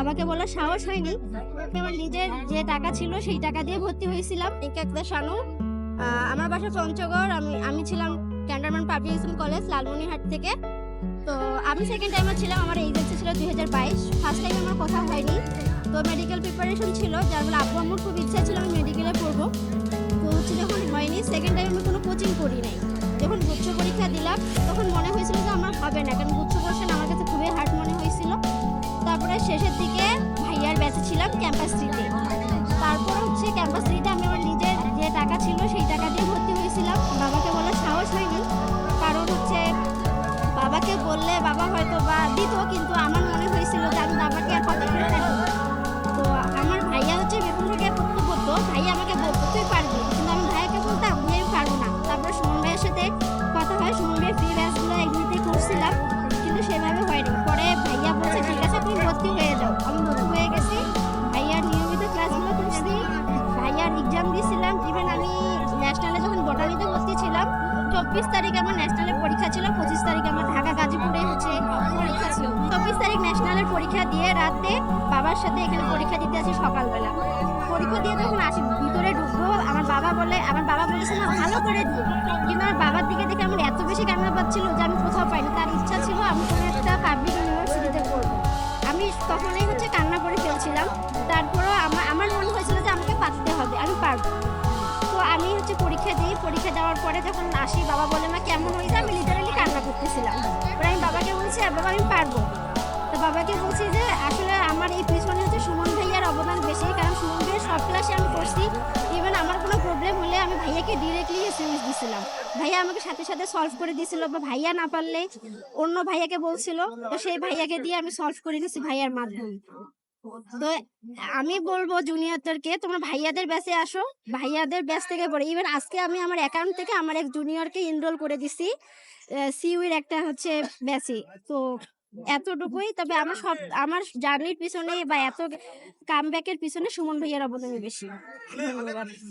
বাবাকে বলার সাহস হয়নি। আমার নিজের যে টাকা ছিল সেই টাকা দিয়ে ভর্তি হয়েছিলাম। একটা শানু আমার বাসা পঞ্চগড়। আমি আমি ছিলাম cantonment public school college Lalmonirhat থেকে। তো আমি সেকেন্ড টাইমে ছিলাম, আমার এজেন্সি ছিল দুই হাজার বাইশ। ফার্স্ট টাইম আমার কথা হয়নি। তো মেডিকেল প্রিপারেশন ছিল, যার ফলে আব্বু আম্মুর খুব ইচ্ছা ছিল আমি মেডিকেলে পড়ব। তো হচ্ছে যখন হয়নি সেকেন্ড টাইম আমি কোনো কোচিং করি নাই। যখন উচ্চ পরীক্ষা দিলাম, তখন মনে হয়েছিল যে আমার হবে না, কারণ শেষের দিকে ভাইয়ার ব্যাচে ছিলাম ক্যাম্পাস থ্রিতে তারপর হচ্ছে ক্যাম্পাস থ্রিতে আমি আমার নিজের যে টাকা ছিল সেই টাকা দিয়ে ভর্তি হয়েছিলাম। বাবাকে বলার সাহস হয়নি। কারণ হচ্ছে বাবাকে বললে বাবা হয়তো বা দিত, কিন্তু আমার মনে চব্বিশ তারিখে আমার ন্যাশনালের পরীক্ষা ছিল, পঁচিশ তারিখ আমার ঢাকা, গাজীপুরে হচ্ছে পরীক্ষা ছিল। চব্বিশ তারিখ ন্যাশনালের পরীক্ষা দিয়ে রাতে বাবার সাথে এখানে পরীক্ষা দিতে আসি সকালবেলা। পরীক্ষা দিয়ে যখন আসি, ভিতরে ঢুকবো, আমার বাবা বলে, আমার বাবা বলেছে না ভালো করে দিও কিন্তু আমার বাবার দিকে দেখে আমার এত বেশি কান্না পাচ্ছিল যে আমি কোথাও পাইনি। তার ইচ্ছা ছিল আমি কোনো একটা পাবলিক ইউনিভার্সিটিতে পড়ব। আমি তখনই হচ্ছে কান্না করে ফেলছিলাম। তারপরও আমার আমার মনে হয়েছিল যে আমাকে পারতে হবে, আমি পারব। তো আমি হচ্ছে পরীক্ষা দিই পরীক্ষা দেওয়ার পরে যখন আসি, বাবা বলে, মা, কেমন হয়েছে? আমি লিটারালি কান্না করতেছিলাম। পরে আমি বাবাকে বলছি "আর বাবা আমি পারব। তো বাবাকে বলছি যে, আসলে আমার এই পিছনে হচ্ছে সুমন ভাইয়ার অবদান বেশি, কারণ সুমন ভাইয়ের সব ক্লাসে আমি করছি। ইভেন আমার কোনো প্রবলেম হলে আমি ভাইয়াকে ডিরেক্টলি এসএমএস দিছিলাম। ভাইয়া আমাকে সাথে সাথে সলভ করে দিছিল বা ভাইয়া না পারলে অন্য ভাইয়াকে বলছিল। তো সেই ভাইয়াকে দিয়ে আমি সলভ করে নিয়েছি ভাইয়ার মাধ্যমে। তো আমি বলব জুনিয়রদেরকে তোমরা ভাইয়াদের ব্যাচে আসো। ভাইয়াদের ব্যাচ থেকে পড়ে ইভেন আজকে আমি আমার অ্যাকাউন্ট থেকে আমার এক জুনিয়রকে এনরোল করে দিছি। সিউইর একটা হচ্ছে ব্যাচে তো এতটুকুই তবে আমার সব আমার জার্নির পিছনে বা এত কামব্যাকের পিছনে সুমন ভাইয়ার অবদানই বেশি। ধন্যবাদ।